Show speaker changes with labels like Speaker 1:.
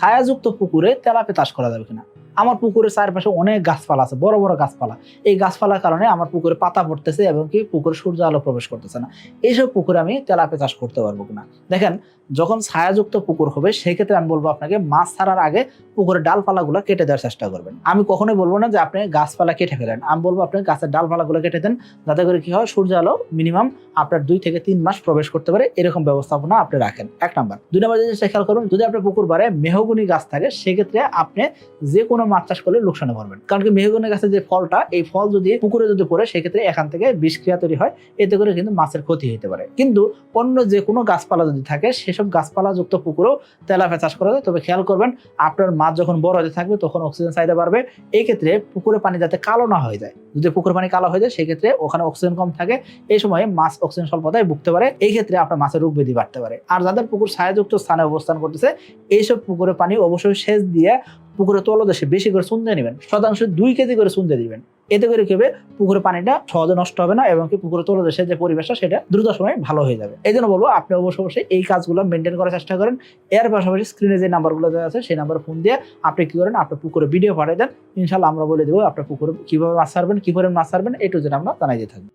Speaker 1: ছায়াযুক্ত পুকুরে তেলাপে চাষ করা যাবে কিনা? আমার পুকুরের চারপাশে অনেক গাছপালা আছে, বড় বড় গাছপালা। এই গাছপালার কারণে আমার পুকুরে পাতা পড়তেছে এবং কি পুকুরে সূর্য আলো প্রবেশ করতেছে না। এইসব পুকুরে আমি তেলাপে চাষ করতে পারব কিনা? দেখেন, যখন ছায়াযুক্ত পুকুর হবে, সেক্ষেত্রে আমি বলব আপনাকে মাছ ছাড়ার আগে পুকুরের ডালপালাগুলো কেটে দেওয়ার চেষ্টা করবেন। আমি কখনোই বলব না যে আপনি গাছপালা কেটে ফেলেন। আমি বলব আপনি গাছের ডালপালাগুলো কেটে দেন, যাতে করে কি হয়, সূর্য আলো মিনিমাম আপনার দুই থেকে তিন মাস প্রবেশ করতে পারে, এরকম ব্যবস্থাপনা আপনি রাখেন। এক নাম্বার। দুই নাম্বার জিনিসটা খেয়াল করুন, যদি আপনার পুকুর বারে মেহগুনি গাছ থাকে, সেক্ষেত্রে আপনি যে কোনো মাছ চাষ করলে লোকসানে পড়বেন। কারণ কি মেহগুনি গাছের যে ফলটা, এই ফল যদি পুকুরে যদি পড়ে, সেক্ষেত্রে এখান থেকে বিষক্রিয়া তৈরি হয়, এতে করে কিন্তু মাছের ক্ষতি হতে পারে। কিন্তু অন্য যে কোনো গাছপালা যদি থাকে, সেসব গাছপালা যুক্ত পুকুরেও তেলাপিয়া চাষ করা যায়। তবে খেয়াল করবেন, আপনার মাছ যখন বড় হতে থাকবে, তখন অক্সিজেন চাহিদা বাড়বে। এই ক্ষেত্রে পুকুরে পানি যাতে কালো না হয়ে যায়। যদি পুকুরে পানি কালো হয়ে যায়, সেক্ষেত্রে ওখানে অক্সিজেন কম থাকে। এই সময় মাছ অক্সিজেন স্বল্পতায় ভুগতে পারে, এই ক্ষেত্রে আপনার মাছের রোগ ব্যাধি বাড়তে পারে। আর যাদের পুকুর ছায়াযুক্ত স্থানে অবস্থান করতেছে, এইসব পুকুরের পানি অবশ্যই সেচ দিয়ে পুকুরে তলদেশে বেশি করে দিয়ে নেবেন। শতাংশ দুই কেজি করে দিয়ে দিবেন। এতে করে কি হবে? পুকুরে পানিটা সহজে নষ্ট হবে না এবং কি পুকুরে তলদেশের যে পরিবেশটা, সেটা দ্রুত সময়ে ভালো হয়ে যাবে। এই জন্য বলব, আপনি অবশ্যই অবশ্যই এই কাজগুলো মেনটেন করার চেষ্টা করেন। এর পাশাপাশি স্ক্রিনে যে নাম্বারগুলো দেওয়া আছে, সেই নাম্বারে ফোন দিয়ে আপনি কি করেন? আপনার পুকুরে ভিডিও পাঠিয়ে দেন। ইনশাল্লাহ আমরা বলে দেবো আপনার পুকুরে কীভাবে মাছ ছাড়বেন, কি করে মাছ ছাড়বেন এই টু যেটা আমরা জানাই দিয়ে থাকব